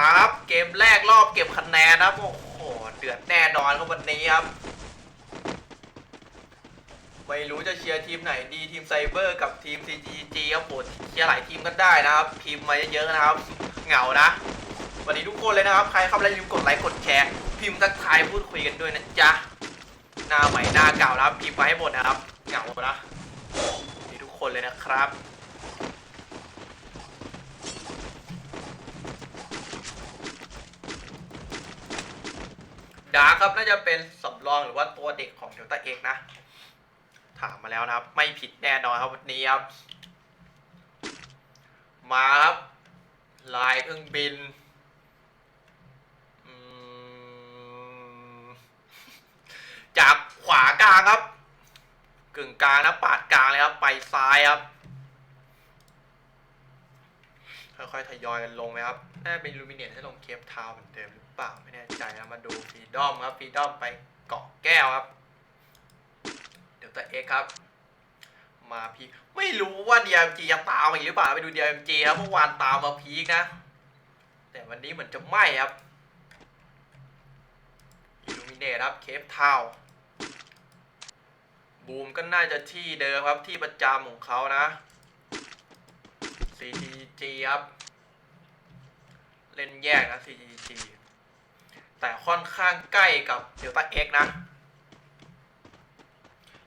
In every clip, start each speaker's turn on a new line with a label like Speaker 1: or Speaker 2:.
Speaker 1: มาครับเกมแรกรอบเก็บคะแนนนะครับโอ้โหเดือดแน่นอนครับวันนี้ครับไม่รู้จะเชียร์ทีมไหนดีทีมไซเบอร์กับทีม CGG ครับผมเชียร์หลายทีมก็ได้นะครับพิมพ์มาเยอะๆนะครับเหงานะสวัสดีทุกคนเลยนะครับ ใครเข้ามาแล้วอย่าลืมกดไลค์กดแชร์พิมพ์ทักทายพูดคุยกันด้วยนะจ๊ะหน้าใหม่หน้าเก่านะครับพิมพ์มาให้หมดนะครับเหงานะสวัสดีทุกคนเลยนะครับ ดาครับน่าจะเป็นสำรองหรือว่าตัวเด็กของเดลต้าเอกนะ ถามมาแล้วนะครับ ไม่ผิดแน่นอนครับวันนี้ครับ มาครับ ลายเครื่องบินจากขวากลางครับ กึ่งกลางนะปาดกลางเลยครับ ไปซ้ายครับ ค่อยๆทยอยกันลงไหมครับน่าเป็นลูมิเนตให้ลงเคปทาวเหมือนเดิม ปล่าไม่แน่ใจนะมาดูฟีดอมครับฟีดอมไปเกาะแก้วครับ เดี๋ยวตัวเอ็กครับ มาพีไม่รู้ว่า DMG จะตามมาอีกหรือเปล่าไปดู DMG ครับเมื่อวานตามมาพีคนะ แต่วันนี้เหมือนจะไม่ครับอิลูมิเนตครับเคปทาวบูมก็น่าจะที่เดิมครับที่ประจำของเขานะ CTG ครับ เล่นแยกนะ CTG แต่ค่อนข้างใกล้กับ Delta X นะ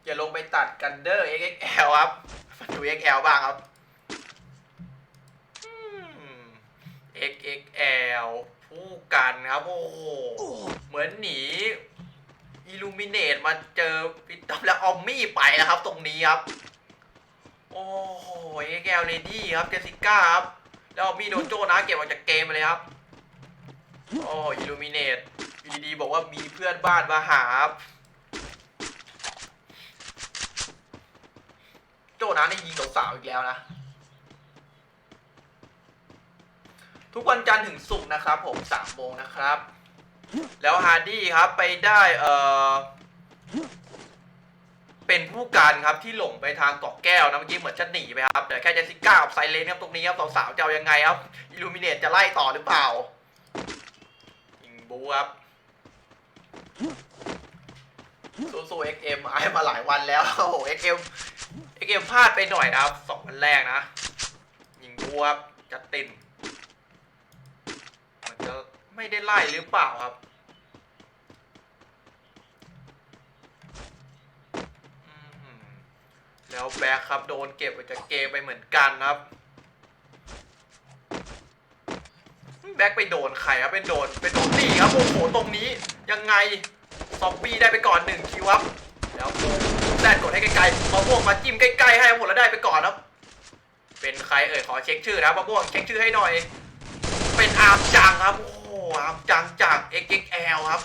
Speaker 1: อย่าลงไปตัดกันเดอร์ XXL ครับมาดู XL บ้างครับอืม XXL ผู้กันครับ โอ้โห เหมือนหนีอิลูมิเนตมาเจอฟิตตับแล้วออมมี่ไปแล้วครับ ตรงนี้ครับ โอ้โห XL Lady ครับเจสิก้าครับ แล้วออมมี่โดนโจนะเก็บออกจากเกมเลยครับ โอ้อิลูมิเนตอยู่ดีๆบอกว่ามีเพื่อนบ้านมาหาครับโจนะนี่ยิงสาวๆอีกแล้วนะ ทุกวันจันทร์ถึงศุกร์นะครับ ผมสามโมงนะครับ แล้วฮาร์ดี้ครับไปได้เออเป็นผู้การครับที่หลงไปทางเกาะแก้วนะเมื่อกี้เหมือนจะหนีไปครับแต่แค่เจสสิก้ากับไซเลนครับตรงนี้ครับสาวๆจะเอายังไงครับอิลูมิเนตจะไล่ต่อหรือเปล่า บูครับสู้ๆ XM ไอมาหลายวันแล้วโอ้โห XM ไอเกมพลาดไปหน่อยนะครับสองวันแรกนะ ยิงบัวครับจัดตินมันจะไม่ได้ไล่หรือเปล่าครับแล้วแบ็คครับโดนเก็บไปจากเกมไปเหมือนกันครับ แบ็คไปโดนใครครับไปโดนไปโดนนี่ครับโอ้โหตรงนี้ยังไงซอมบี้ได้ไปก่อนหนึ่งคิวครับแล้วโมแซดกดให้ไกลๆมะม่วงมาจิ้มใกล้ๆให้หมดแล้วได้ไปก่อนครับ เป็นใครเอ่ยขอเช็คชื่อนะมะม่วงเช็คชื่อให้หน่อย เป็นอาร์มจังครับโอ้โหอาร์มจังจาก XXL ครับ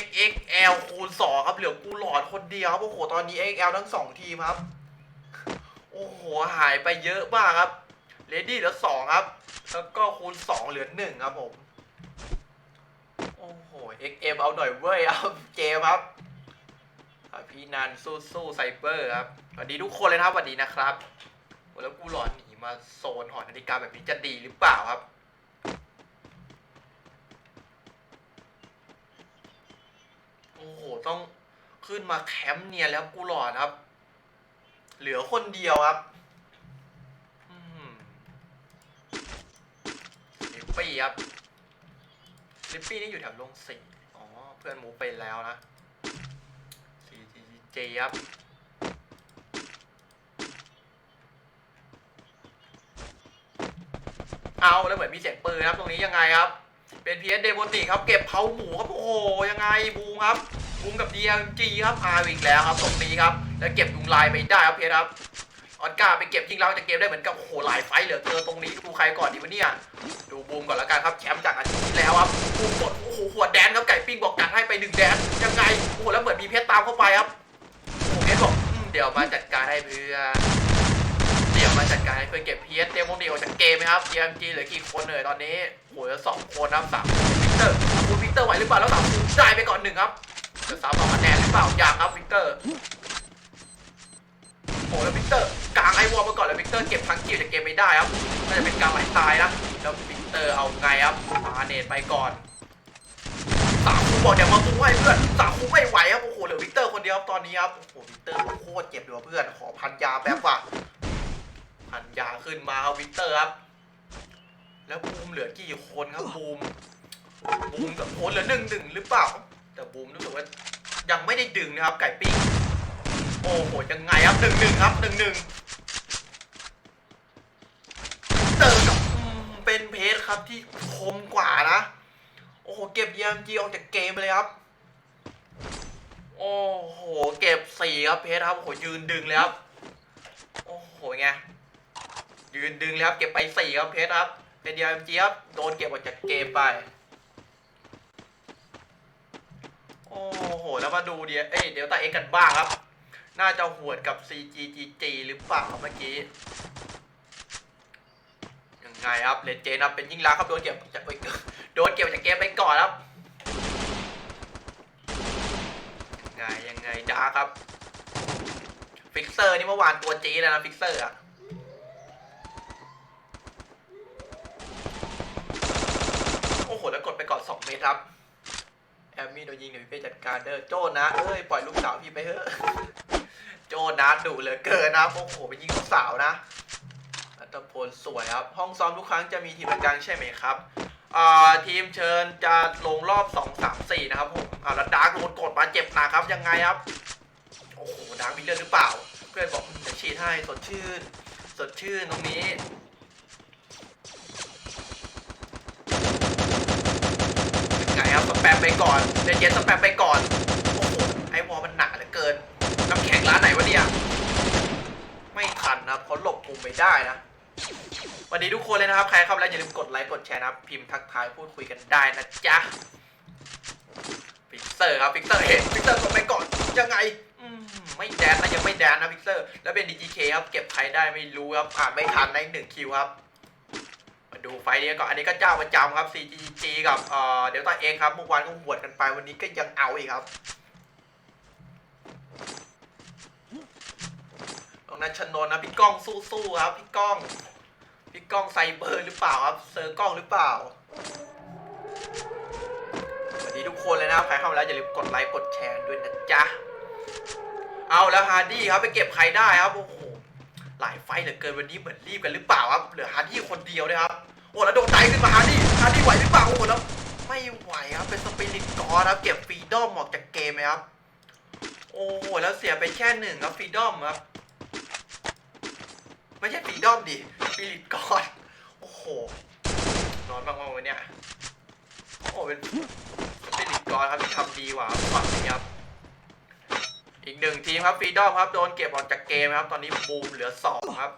Speaker 1: XXL คูณ2ครับเหลือกูหลอดคนเดียวครับโอ้โหตอนนี้ XXL ทั้งสองทีมครับ โอ้โหหายไปเยอะมากครับเลดี้เหลือสองครับ แล้วก็คูณ2เหลือหนึ่งครับผม โอ้โห XM เอาหน่อยเว้ยเอาเกมครับ พี่นันสู้สู้ไซเบอร์ครับสวัสดีทุกคนเลยนะครับสวัสดีนะครับแล้วกูหลอนหนีมาโซนหอนาฬิกาแบบนี้จะดีหรือเปล่าครับโอ้โห ต้องขึ้นมาแคมป์เนียนแล้วกูหลอนครับ เหลือคนเดียวครับอืมลิ ปี้ครับลิปปี้นี่อยู่แถวลงสี่อ๋อ เพื่อนหมูไปแล้วนะ 4G ครับเอาแล้วเหมือนมีเสียงปืนครับ ตรงนี้ยังไงครับ เป็นพีเอสเดโมติครับ เก็บเผาหมูครับ โอ้โห ยังไงบูมครับบูมกับ DMG ครับอาวิกแล้วครับตรงนี้ครับ แล้วเก็บยุงลายไปได้ครับเพชรครับ ออนกาไปเก็บยิงเราจากเกมได้เหมือนกับโอ้โหหลายไฟเหลือเกินตรงนี้ดูใครก่อนดีวะเนี่ยดูบูมก่อนแล้วกันครับแชมป์จากอาทิตย์ที่แล้วครับบูมกดโอ้โหหัวแดนครับไก่ปิ้งบอกกัดให้ไปหนึ่งแดนยังไงโอ้โหแล้วเหมือนมีเพชรตามเข้าไปครับโอ้เพชรบอกเดี๋ยวมาจัดการให้เพื่อนเดี๋ยวมาจัดการให้เพื่อนเก็บเพชรเตรียมโมเดลออกจากเกมไหมครับ DMG เหลือกี่คนเลยตอนนี้โอ้โหสองคนนะครับสามวิกเตอร์คุณวิกเตอร์ไหวหรือเปล่าแล้วสามคนได้ไปก่อนหนึ่งครับจะสามสองคะแนนหรือเปล่าอยังครับวิกเตอร์ แล้ววิกเตอร์กลางไอวอลมาก่อนแล้ววิกเตอร์เก็บทั้งคิวจากเกมไม่ได้ครับน่าจะเป็นการไหลตายนะแล้ววิกเตอร์เอาไงครับปาเนตไปก่อนสามคูบอกเดี๋ยวมาคุ้มให้เพื่อนสามคูไม่ไหวครับโอ้โหเหลือวิกเตอร์คนเดียวครับตอนนี้ครับโอ้โหวิกเตอร์โคตรเจ็บเลยว่ะเพื่อนขอพันยาแป๊บว่ะพันยาขึ้นมาครับวิกเตอร์ครับแล้วบูมเหลือกี่คนครับบูมบูมกับโคนเหลือหนึ่งหนึ่งหรือเปล่า แต่บูมรู้สึกว่ายังไม่ได้ดึงนะครับไก่ปิ้ง อ้โหยังไงครับหนึ่งหนึ่งครับหนึ่งหนึ่งเจอกับอืมเป็นเพจครับที่คมกว่านะ โอ้โห เก็บยมจีออกจากเกมเลยครับ โอ้โห เก็บสี่ครับเพจครับโอ้โหยืนดึงเลยครับ โอ้โหไงยืนดึงแล้วครับ เก็บไปสี่ครับเพชรครับ เป็นเดียมจีครับโดนเก็บออกจากเกมไปโอ้โห แล้วมาดูเดียเอ้ยเดี๋ยวตาเอ็กกันบ้างครับ น่าจะหวดกับ CGGG หรือเปล่าเมื่อกี้ ยังไงครับเลนเจนครับเป็นยิ่งรักครับโดนเก็บจากไปโดนเก็บจากเกมไปก่อนครับ ยังไงยังไงดาครับ ฟิกเซอร์นี่เมื่อวานตัวจีแล้วนะฟิกเซอร์อะโอ้โหแล้วกดไปก่อน 2 เมตรครับ แอมมี่โดนยิงเดี๋ยวพี่เป้จัดการเด้อโจ้นะ เอ้ย ปล่อยลูกสาวพี่ไปเถอะ โจนะดุเหลือเกินนะโอ้โหไปยิงลูกสาวนะอัตพลสวยครับ ห้องซ้อมทุกครั้งจะมีทีมกลางใช่ไหมครับอ่าทีมเชิญจะลงรอบ 2 3 4 นะครับผมอ่าแล้วดาร์กโดนกดมาเจ็บหนักครับ ยังไงครับ โอ้โหดาร์กมีเลือดหรือเปล่า เพื่อนบอกจะฉีดให้สดชื่น สดชื่นตรงนี้ไงครับสแปมไปก่อนเดนเย็นสแปมไปก่อน โอ้โห ไอ้วอลมันหนักเหลือเกิน น้ำแข็งร้านไหนวะเนี่ย ไม่ทั นะครับเขาหลบมุมไปได้นะวัสดีทุกคนเลยนะครับใครเข้ามาแล้วอย่าลืมกดไลค์กดแชร์นะครับพิมพ์ทักทายพูดคุยกันได้นะจ๊ะฟิกเซอร์ครับฟิกเซอร์เห็นฟิกเซอร์กดไปก่อนยังไงอืมไม่แดนนะยังไม่แดนนะฟิกเซอร์ แล้วเป็น DGK ครับเก็บใครได้ไม่รู้ครับอ่านไม่ทันในหนึ่งคิวครับมาดูไฟนี้ก่อนอันนี้ก็เจ้าประจำครับ CGG กับเอ่อเดลต้าเองครับเมื่อวานก็หวดกันไปวันนี้ก็ยังเอาอีกครับ ตรงนั้นชนนนะพี่ก้องสู้ๆครับพี่ก้อง พี่ก้องไซเบอร์หรือเปล่าครับเซอร์กล้องหรือเปล่าสวัสดีทุกคนเลยนะใครเข้ามาแล้วอย่าลืมกดไลค์กดแชร์ด้วยนะจ๊ะเอาแล้วฮาร์ดี้ครับไปเก็บใครได้ครับโอ้โหหลายไฟเหลือเกินวันนี้เหมือนรีบกันหรือเปล่าครับเหลือฮาร์ดี้คนเดียวเลยครับโอ้แล้วโดนใจขึ้นมาฮาร์ดี้ฮาร์ดี้ไหวหรือเปล่าโอ้แล้วไม่ไหวครับเป็นสปิริตกอร์ครับเก็บฟรีดอมออกจากเกมไหมครับโอ้โหแล้วเสียไปแค่หนึ่งครับฟรีดอมครับ ไม่ใช่ฟีดอมดิสปิริตกอร์โอ้โหนอนมากๆวันเนี้ยโอ้เป็นสปิริตกอร์ครับทำดีกว่าฝั่งนี้ครับอีกหนึ่งทีมครับฟีดอมครับโดนเก็บออกจากเกมครับ ตอนนี้บูมเหลือสองครับ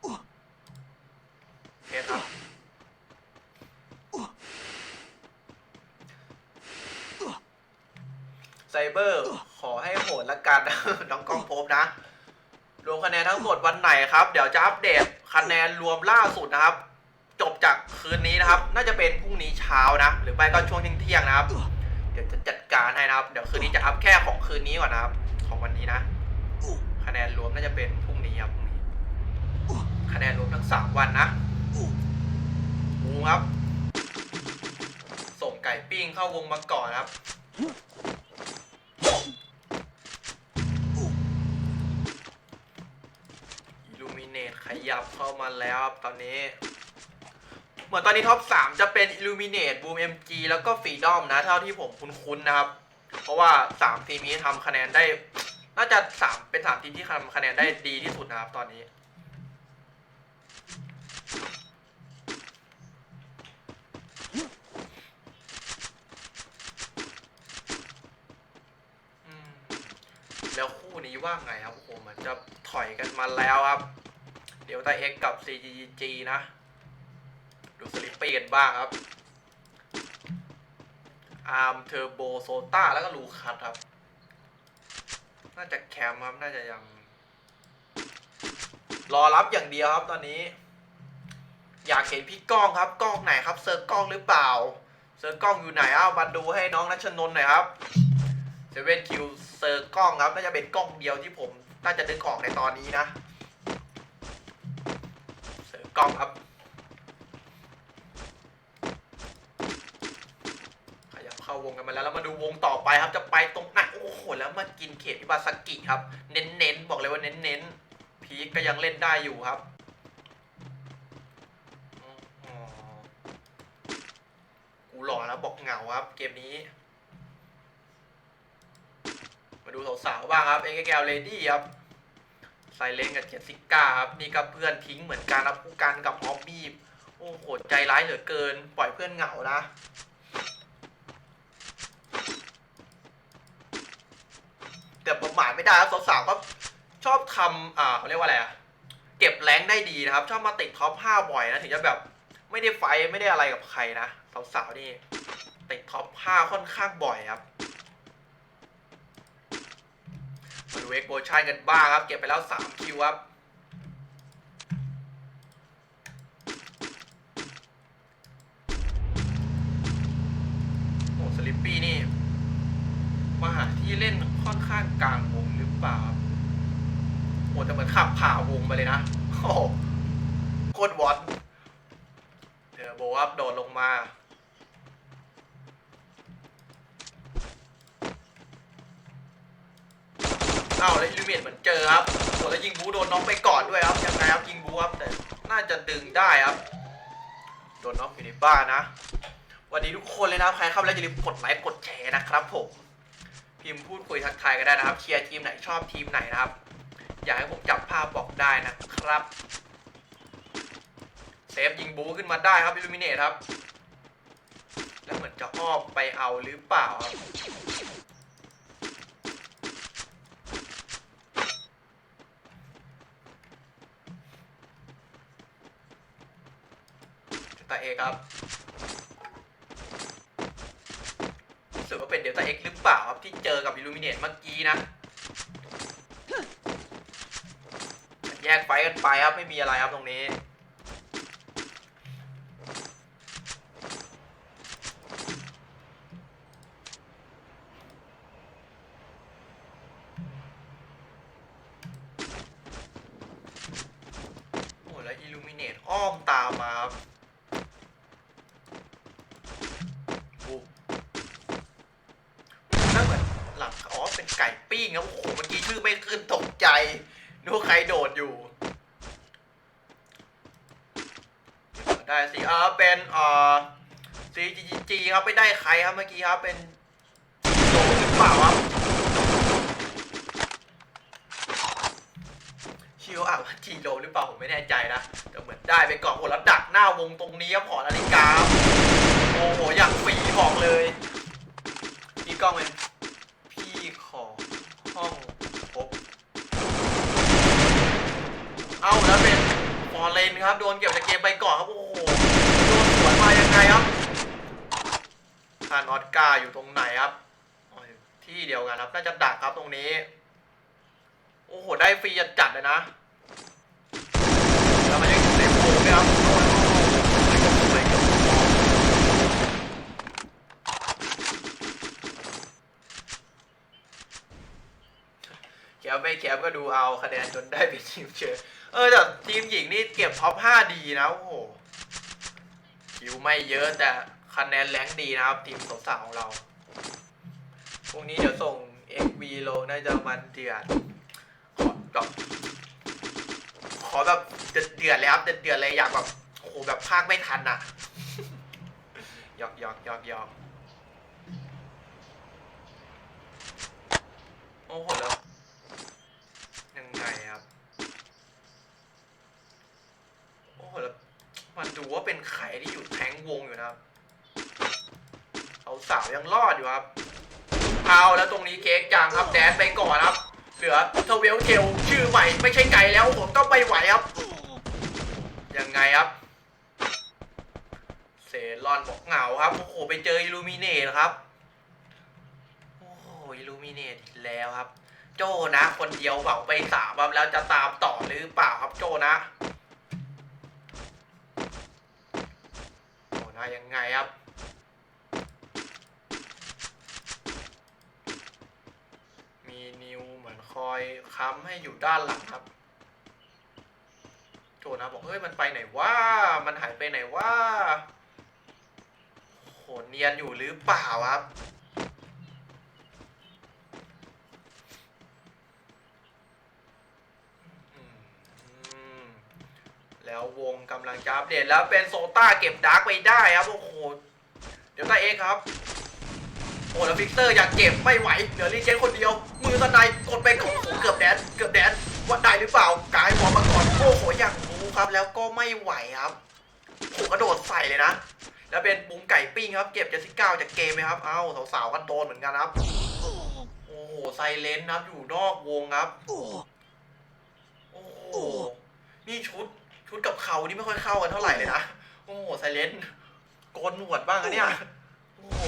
Speaker 1: โอเคครับไซเบอร์ขอให้โหดละกันน้องกองพบนะ รวมคะแนนทั้งหมดวันไหนครับ เดี๋ยวจะอัปเดตคะแนนรวมล่าสุดนะครับ จบจากคืนนี้นะครับ น่าจะเป็นพรุ่งนี้เช้านะ หรือไม่ก็ช่วงเที่ยงนะครับ เดี๋ยวจะจัดการให้นะครับ เดี๋ยวคืนนี้จะอัพแค่ของคืนนี้ก่อนนะครับ ของวันนี้นะคะแนนรวมน่าจะเป็นพรุ่งนี้ครับพรุ่งนี้ คะแนนรวมทั้งสามวันนะหมูครับ ส่งไก่ปิ้งเข้าวงมาก่อนครับ ยับเข้ามาแล้วครับตอนนี้ เหมือนตอนนี้ท็อป 3 จะเป็น Illuminate Boom MG แล้วก็ Freedom นะ เท่าที่ผมคุ้นๆนะครับ เพราะว่า 3 ทีมนี้ทำคะแนนได้ น่าจะ 3 เป็น 3 ทีมที่ทำคะแนนได้ดีที่สุดนะครับตอนนี้แล้วคู่นี้ว่าไงครับโอ้โหเหมันจะถอยกันมาแล้วครับ เดี๋ยวตาเอ็กกับ CGG นะ ดูสลิปปี้กันบ้างครับ อาร์มเทอร์โบโซต้าแล้วก็ลูคัสครับ น่าจะแคมครับ น่าจะยัง รอรับอย่างเดียวครับตอนนี้ อยากเห็นพี่ก้องครับกล้องไหนครับ เซิร์ฟกล้องหรือเปล่า เซิร์ฟกล้องอยู่ไหนเอามาดูให้น้องนัชนนท์หน่อยครับเซเว่นคิวเซิร์กล้องครับ น่าจะเป็นกล้องเดียวที่ผม น่าจะนึกออกในตอนนี้นะ กล้องครับขยับเข้าวงกันมาแล้วแล้วมาดูวงต่อไปครับ จะไปตรงไหนโอ้โหแล้วมากินเขตอิบาสกิครับ เน้นๆบอกเลยว่าเน้นๆพีก็ยังเล่นได้อยู่ครับกูหล่อแล้วบอกเหงาครับ เกมนี้มาดูสาวๆบ้างครับเอ็กแกลเลดี้ครับ ไซเลนกับเจสสิก้าครับนี่ก็เพื่อนทิ้งเหมือนกันรับผู้กันกับฮอบบี้โอ้โหใจร้ายเหลือเกิน ปล่อยเพื่อนเหงานะแต่ประมาทไม่ได้ครับสาวๆก็ชอบทำอ่าเขาเรียกว่าอะไรอะเก็บแรงได้ดีนะครับ ชอบมาติดท็อป5บ่อยนะถึงจะแบบไม่ได้ไฟไม่ได้อะไรกับใครนะสาวๆนี่ติดท็อป5ค่อนข้างบ่อยครับ มาดูเอ็กโบชันกันบ้างครับ เก็บไปแล้ว 3 คิวครับ โอ้สลิปปี้นี่ มาหาที่เล่นค่อนข้างกลางวงหรือเปล่าโอ้แต่เหมือนขับผ่าวงไปเลยนะ โอ้โคตรวอตเทอร์โบครับโดดลงมา อ้าวแล้วอิลูเมียนเหมือนเจอครับโอ้แล้วยิงบูโดนน้องไปก่อนด้วยครับยังไงครับยิงบูครับแต่น่าจะดึงได้ครับโดนน้องอยู่ในบ้านนะวัสดีทุกคนเลยนะครับใครเข้ามาแล้วอย่าลืมกดไลค์กดแชร์นะครับผมพิมพ์พูดคุยทักทายกันได้นะครับเชียร์ทีมไหนชอบทีมไหนนะครับ อยากให้ผมจับภาพบอกได้นะครับเซฟยิงบูขึ้นมาได้ครับอิลูมิเนตครับ แล้วเหมือนจะอ้อมไปเอาหรือเปล่าครับ เอกครับรู้สึกว่าเป็นเดลต้าเอ็กหรือเปล่าครับที่เจอกับอิลูมิเนตเมื่อกี้นะแยกไฟกันไปครับไม่มีอะไรครับตรงนี้ ได้สิเออเป็นเอ่อ CGG ครับไม่ได้ใครครับเมื่อกี้ครับเป็นโดดหรือเปล่าครับชื่อว่าอ่านว่าจีโรหรือเปล่าผมไม่แน่ใจนะแต่เหมือนได้ไปก่อนโอ้แล้วดักหน้าวงตรงนี้ครับหอนาฬิกาโอ้โหอย่างฝีบอกเลยพี่กล้องเป็นพี่ขอห้องพบเอาแล้วเป็นฟอร์เรนครับโดนเก็บจากเกมไปก่อนครับโอ้โห โดนสวนมายังไงครับคาน ออสการ์อยู่ตรงไหนครับที่เดียวกันครับ น่าจะดักครับตรงนี้ โอ้โห ได้ฟรีจัดเลยนะ แล้วมันยังอยู่ในโพงด้วยครับโอ้โหไม่จบไม่จบแคปไม่แคปก็ดูเอาคะแนนจนได้เป็นทีมเชิญเออแต่ทีมหญิงนี่เก็บท็อป5ดีนะ โอ้โหคิวไม่เยอะแต่ คะแนนแรงดีนะครับ ทีมสาวๆของเรา พรุ่งนี้เดี๋ยวส่ง XV ลงน่าจะมันเดือด ขอแบบขอแบบเดือดเลยครับเดือดเดือดเลยอยากแบบโอ้โหแบบภาคไม่ทันอะหยอกหยอกหยอกหยอกโอ้โหแล้วยังไงครับ โอ้โหแล้วมันดูว่าเป็นไข่ที่อยู่แทงวงอยู่นะครับ เสาวยังรอดอยู่ครับ เอาแล้วตรงนี้เค้กจังครับแดนไปก่อนครับ เหลือทเวลเทลชื่อใหม่ไม่ใช่ไก่แล้วผมต้องไปไหวครับ ยังไงครับ เซรอนบอกเหงาครับ โอ้โหไปเจออิลูมิเนตครับ โอ้โหอิลูมิเนตอีกแล้วครับ โจนะคนเดียวเผาไปสามครับแล้วจะตามต่อหรือเปล่าครับโจนะโจนะยังไงครับ มีนิวเหมือน คอยค้ำให้อยู่ด้านหลังครับโจนะบอกเฮ้ยมันไปไหนว่ามันหายไปไหนว่าโหเนียนอยู่หรือเปล่าครับแล้ววงกำลังจะอัปเดตแล้วเป็นโซต้าเก็บดาร์กไปได้ครับ โอ้โห เดี๋ยวตาเอกครับ โอ้แล้วฟิกเซอร์อยากเก็บไม่ไหวเหลือรีเจนคนเดียว มือสไนกดไปโอ้เกือบแดนเกือบแดนว่าได้หรือเปล่ากายบอลมาก่อนโอ้โหอย่างรู้ครับแล้วก็ไม่ไหวครับผมกระโดดใส่เลยนะ แล้วเป็นปุงไก่ปิ้งครับ เก็บเจสสิก้าจากเกมไหมครับเอ้าสาวๆกันโดนเหมือนกันครับ โอ้โหไซเลนครับอยู่นอกวงครับโอ้โหนี่ชุดชุดกับเขานี่ไม่ค่อยเข้ากันเท่าไหร่เลยนะโอ้โหไซเลนโกนหนวดบ้างอะเนี่ยโอ้โห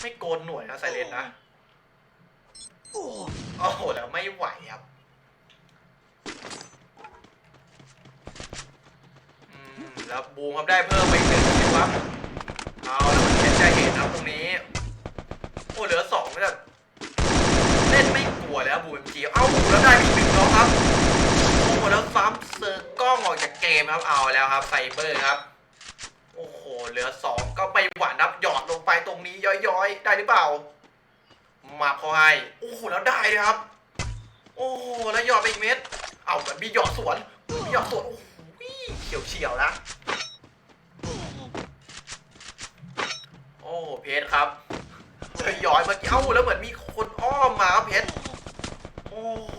Speaker 1: ไม่โกนหนวดนะไซเลนนะ โอ้โหแล้วไม่ไหวครับอืมแล้วบูมครับได้เพิ่มไปอีกหนึ่งคิวครับเอาแล้วมันจะเห็นครับตรงนี้ รือเปล่า มาพอให้โอ้โหแล้วได้เลยครับ โอ้โหแล้วหยอดไปอีกเม็ด เอาแบบมีหยอดสวนมีหยอดสวนโอ้โหเฉียวเฉียวๆนะ โอ้เพชรครับเลยหยอดเมื่อกี้เอ้าแล้วเหมือนมีคนอ้อมมาครับเพชรโอ้โห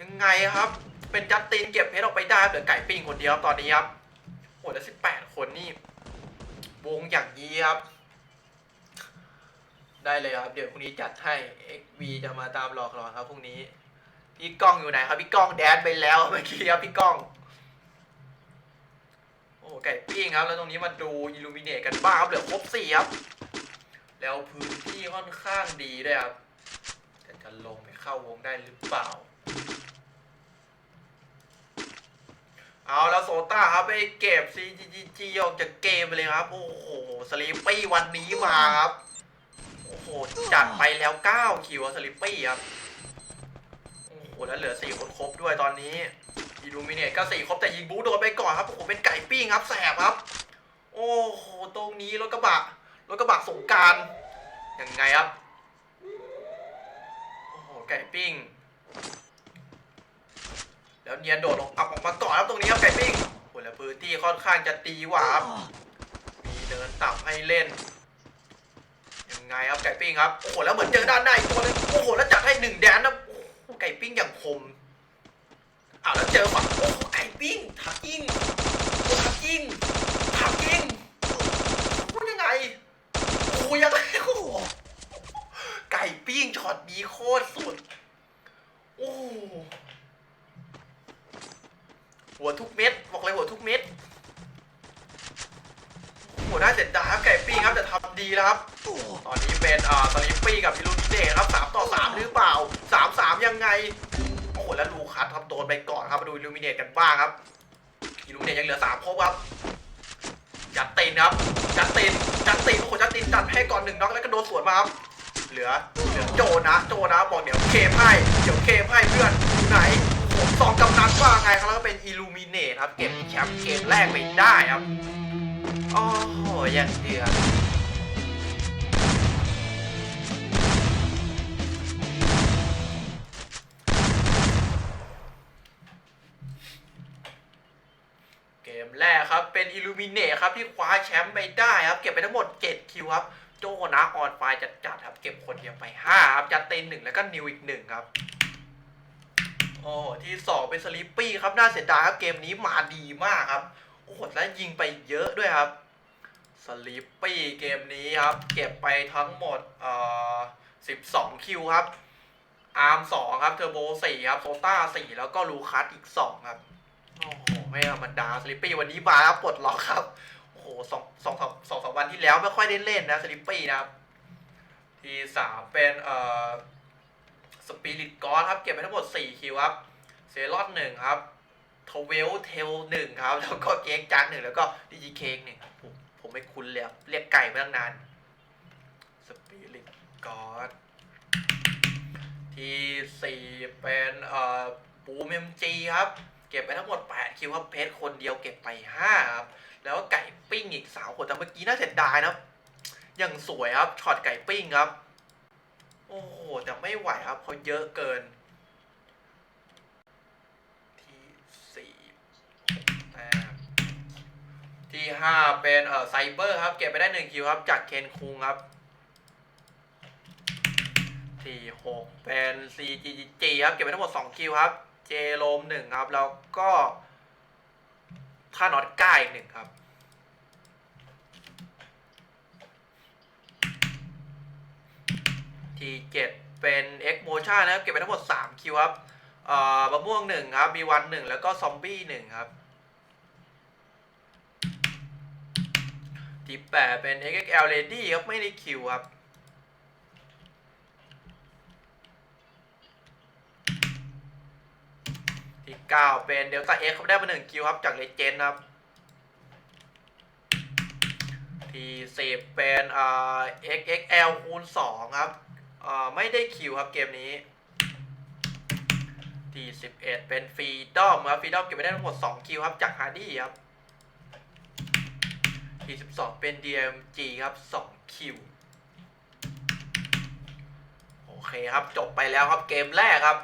Speaker 1: ยังไงครับ เป็นจัสตินเก็บเพชรออกไปได้เหลือไก่ปิ้งคนเดียวตอนนี้ครับโอ้แล้วสิบแปดคนนี่วงอย่างนี้ครับ ได้เลยครับ เดี๋ยวพรุ่งนี้จัดให้ XV จะมาตามหลอกหลอนครับพรุ่งนี้ พี่ก้องอยู่ไหนครับ พี่ก้องแดนไปแล้วเมื่อกี้ครับพี่ก้อง โอ้ไก่ปิ้งครับ แล้วตรงนี้มาดูอิลูมิเนตกันบ้างครับเหลือครบสี่ครับ แล้วพื้นที่ค่อนข้างดีด้วยครับแต่จะลงไปเข้าวงได้หรือเปล่า เอาแล้วโซต้าครับไปเก็บ CGG ออกจากเกมไปเลยครับ โอ้โหสลิปปี้วันนี้มาครับ โอ้โหจัดไปแล้ว9คิวสลิปปี้ครับโอ้โหแล้วเหลือ4คนครบด้วยตอนนี้อีลูมิเนตก็4ครบแต่ยิงบูโดนไปก่อนครับโอ้โหเป็นไก่ปิ้งครับแสบครับ โอ้โหตรงนี้รถกระบะรถกระบะสงการยังไงครับโอ้โหไก่ปิ้ง แล้วเนียนโดดลงอับออกมาก่อนครับตรงนี้ครับไก่ปิ้งโอ้แล้วพื้นที่ค่อนข้างจะตีหว่าครับมีเนินต่ำให้เล่น ไงครับไก่ปิ้งครับ โอ้โหแล้วเหมือนเจอด้านในอีกตัวนึงโอ้โหแล้วจัดให้หนึ่งแดนนะไก่ปิ้งอย่างคมอ้าวแล้วเจอฝั่งโอ้ไก่ปิ้งทักยิงโอ้ทักยิงทักยิงพูดยังไงโอ้ยังไงโอ้โหไก่ปิ้งช็อตนี้โคตรสุดโอ้หัวทุกเม็ดบอกเลยหัวทุกเม็ด โหน่าเสียดายครับไก่ปิ้ครับแต่ทำดีแล้วครับ ตอนนี้เป็นอ่าสลิปปี้กับอิลูมิเน่ครับสามต่อสามหรือเปล่าสามสามยังไงโอ้โหแล้วลูคัสครับโดนไปก่อนครับมาดูอิลูมิเนตกันบ้างครับอิลูมิเนตยังเหลือสามครบครับจัดตินครับจัดตินจัดตินโอ้โหจัดตินจัดให้ก่อนหนึ่งน็อกแล้วก็โดนสวนมาครับเหลือเหลือโจนะโจนะบอกเดี๋ยวเคมให้เดี๋ยวเคมให้เพื่อนไหนผมสองกำนันว่าไงครับแล้วก็เป็นอิลูมิเนตครับเก็บแชมป์เกมแรกไปได้ครับ โอ้โหยังเดือดเกมแรกครับ เป็นอิลูมิเน e ครับ ที่คว้าแชมป์ไปได้ครับ เก็บไปทั้งหมด 7 คิวครับ โจนะออนไฟจัดจัดๆครับ เก็บคนเดียวไป 5 ครับ จัดเต็นหนึ่งแล้วก็นิวอีกหนึ่งครับโอ้ที่ 2 เป็นสลิปปี้ครับ น่าเสียดายครับ เกมนี้มาดีมากครับ โอ้โหและยิงไปเยอะด้วยครับสลิปปี้เกมนี้ครับ เก็บไปทั้งหมดเอ่อ12 คิวครับ อาร์ม2ครับ เทอร์โบ 4 ครับโซต้า 4 แล้วก็ลูคัสอีก 2 ครับ โอ้โห ไม่ธรรมดาสลิปปี้วันนี้มาแล้วปลดล็อกครับ โอ้โหสองสองสองสองสามวันที่แล้วไม่ค่อยได้เล่นนะสลิปปี้นะครับ ทีสามเป็นเอ่อสปิริตกอสครับ เก็บไปทั้งหมด 4 คิวครับ เซรอนหนึ่งครับ ทเวลเทลหนึ่งครับ แล้วก็เค้กจังหนึ่งแล้วก็ดิจิเค้กหนึ่งผมผมไม่คุ้นเลยเรียกไก่มาตั้งนานสปิริตกอสที่สี่เป็นเอ่อปูเมมจีครับ เก็บไปทั้งหมด 8 คิวครับเพชรคนเดียวเก็บไป5ครับแล้วก็ไก่ปิ้งอีกสาวคนแต่เมื่อกี้น่าเสียดายนะครับอย่างสวยครับช็อตไก่ปิ้งครับ โอ้โหแต่ไม่ไหวครับเขาเยอะเกิน ที่ห้าเป็นเอ่อไซเบอร์ครับ เก็บไปได้หนึ่งคิวครับ จากเคนคุงครับที่หกเป็น CGG ครับ เก็บไปทั้งหมดสองคิวครับ เจโรมหนึ่งครับ แล้วก็ท่านอตก้าอีกหนึ่งครับที่เจ็ดเป็น X Motion นะครับ เก็บไปทั้งหมดสามคิวครับเอ่อบะม่วงหนึ่งครับมีวันหนึ่งแล้วก็ซอมบี้หนึ่งครับ ที่แปดเป็น XXL Lady ครับ ไม่ได้คิวครับ ที่เก้าเป็นเดลต้าเอ็กเขาได้มาหนึ่งคิวครับ จากเลเจนด์ครับ ที่สิบเป็นเอ่อ XXL คูณสองครับอ่อไม่ได้คิวครับเกมนี้ที่สิบเอ็ดเป็นฟรีดอมครับฟรีดอมเก็บไปได้ทั้งหมดสองคิวครับ จากฮาร์ดี้ครับ ทีสิบสองเป็น DMG ครับสองคิวโอเคครับจบไปแล้วครับเกมแรกครับ